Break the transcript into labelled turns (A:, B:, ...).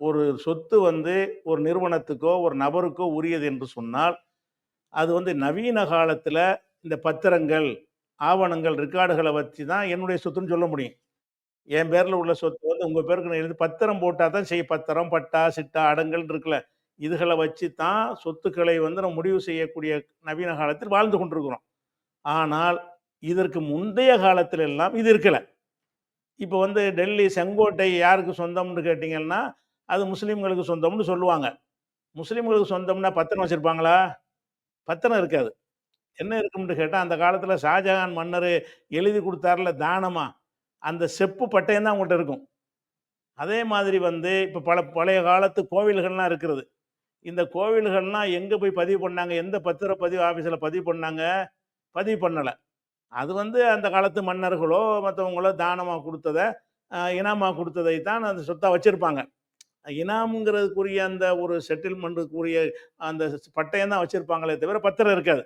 A: ஒரு சொத்து வந்து ஒரு நிறுவனத்துக்கோ, ஒரு நபருக்கோ உரியது என்று சொன்னால், அது வந்து நவீன காலத்தில் இந்த பத்திரங்கள், ஆவணங்கள், ரெக்கார்டுகளை வச்சு தான் என்னுடைய சொத்துன்னு சொல்ல முடியும். என் பேரில் உள்ள சொத்து வந்து உங்கள் பேருக்கு எழுதி பத்திரம் போட்டால் தான் செய்ய பத்திரம், பட்டா, சிட்டா, அடங்கல்ன்னு இருக்குல்ல. இதுகளை வச்சு தான் சொத்துக்களை வந்து நம்ம முடிவு செய்யக்கூடிய நவீன காலத்தில் வாழ்ந்து கொண்டிருக்கிறோம். ஆனால், இதற்கு முந்தைய காலத்திலெல்லாம் இது இருக்கலை இப்போ வந்து டெல்லி செங்கோட்டை யாருக்கு சொந்தம்னு கேட்டிங்கன்னா அது முஸ்லீம்களுக்கு சொந்தம்னு சொல்லுவாங்க. முஸ்லீம்களுக்கு சொந்தம்னா பத்திரம் வச்சுருப்பாங்களா பத்திரம் இருக்காது. என்ன இருக்கும்னு கேட்டால் அந்த காலத்தில் ஷாஜகான் மன்னர் எழுதி கொடுத்தாருல தானமா, அந்த செப்பு பட்டயம் தான் அவங்கள்ட்ட இருக்கும். அதே மாதிரி வந்து இப்போ பல பழைய காலத்து கோவில்கள்லாம் இருக்கிறது. இந்த கோவில்கள்லாம் எங்கே போய் பதிவு பண்ணாங்க? எந்த பத்திர பதிவு ஆஃபீஸில் பதிவு பண்ணாங்க? பதிவு பண்ணலை அது வந்து அந்த காலத்து மன்னர்களோ, மற்றவங்களோ தானமாக கொடுத்ததை அ கொடுத்ததை தான் அந்த சொத்தாக வச்சுருப்பாங்க இனாம்ங்கிறதுக்குரிய அந்த ஒரு செட்டில்மெண்ட்டுக்குரிய அந்த பட்டயம் தான் வச்சுருப்பாங்களே தவிர, பத்திரம் இருக்காது.